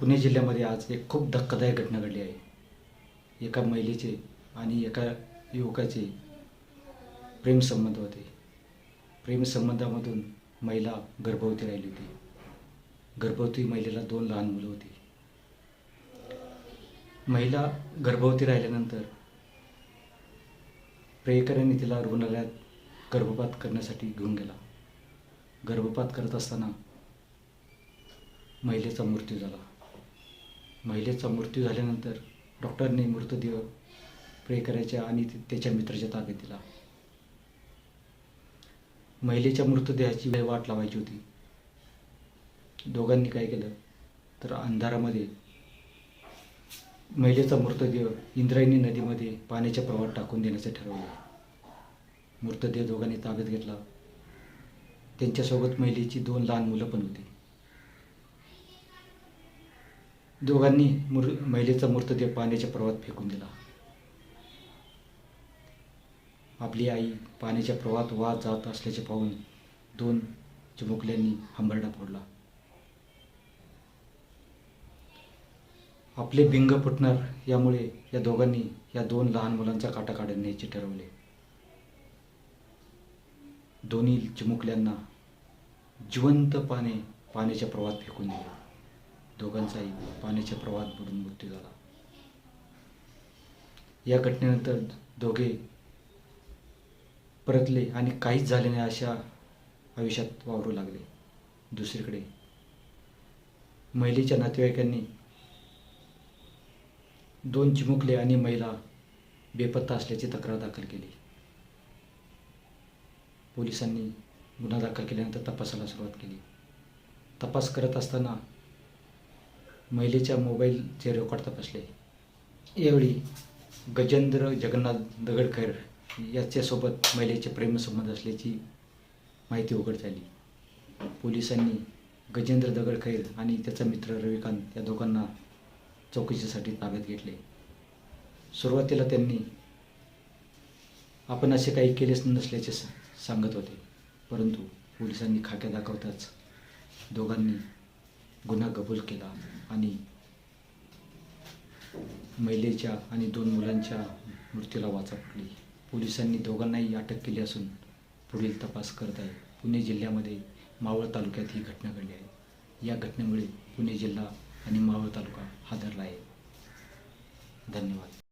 पुणे जिल्ह्यामध्ये आज एक खूप धक्कादायक घटना घडली आहे. एका महिलेचे आणि एका युवकाचे प्रेमसंबंध होते. प्रेमसंबंधामधून महिला गर्भवती राहिली होती. गर्भवती महिलेला दोन लहान मुलं होती. महिला गर्भवती राहिल्यानंतर प्रेयकरांनी तिला रुग्णालयात गर्भपात करण्यासाठी घेऊन गेला. गर्भपात करत असताना महिलेचा मृत्यू झाला. महिलेचा मृत्यू झाल्यानंतर डॉक्टरने मृतदेह प्रे करायच्या आणि त्याच्या मित्राच्या ताब्यात दिला. महिलेच्या मृतदेहाची वेळ वाट लावायची होती. दोघांनी काय केलं? तर अंधारामध्ये महिलेचा मृतदेह इंद्रायणी नदीमध्ये पाण्याच्या प्रवाहात टाकून देण्याचं ठरवलं. मृतदेह दोघांनी ताब्यात घेतला. त्यांच्यासोबत महिलेची दोन लहान मुलं पण होती. दोघांनी मृ महिलेचा मृतदेह पाण्याच्या प्रवाहात फेकून दिला. आपली आई पाण्याच्या प्रवाहात वाहत जात असल्याचे पाहून दोन चिमुकल्यांनी हंबरडा फोडला. आपले भिंग फुटणार यामुळे या दोघांनी या दोन लहान मुलांचा काटा काढण्याचे ठरवले. दोन्ही चिमुकल्यांना जिवंत पाने पाण्याच्या प्रवाहात फेकून दिले. दोघांचाही पाण्याच्या प्रवाहात बुडून मृत्यू झाला. या घटनेनंतर दोघे परतले आणि काहीच झाले नाही अशा आयुष्यात वावरू लागले. दुसरीकडे महिलेच्या नातेवाईकांनी दोन चिमुकले आणि महिला बेपत्ता असल्याची तक्रार दाखल केली. पोलिसांनी गुन्हा दाखल केल्यानंतर तपासाला सुरुवात केली. तपास करत असताना महिलेच्या मोबाईलचे रेकॉर्ड तपासले. यावेळी गजेंद्र जगन्नाथ दगडकर याच्यासोबत महिलेचे प्रेमसंबंध असल्याची माहिती उघड झाली पोलिसांनी गजेंद्र दगडखैर आणि त्याचा मित्र रविकांत या दोघांना चौकशीसाठी ताब्यात घेतले. सुरुवातीला त्यांनी आपण असे काही केलेच नसल्याचे स- सांगत होते. परंतु पोलिसांनी खाक्या दाखवताच दोघांनी गुन्हा कबूल केला आणि महिलेच्या आणि दोन मुलांच्या मृत्यूला वाचा पडली. पोलिसांनी दोघांनाही अटक केली असून पुढील तपास करत आहे. पुणे जिल्ह्यामध्ये मावळ तालुक्यात ही घटना घडली आहे. या घटनेमुळे पुणे जिल्हा आणि मावळ तालुका हादरला आहे. धन्यवाद.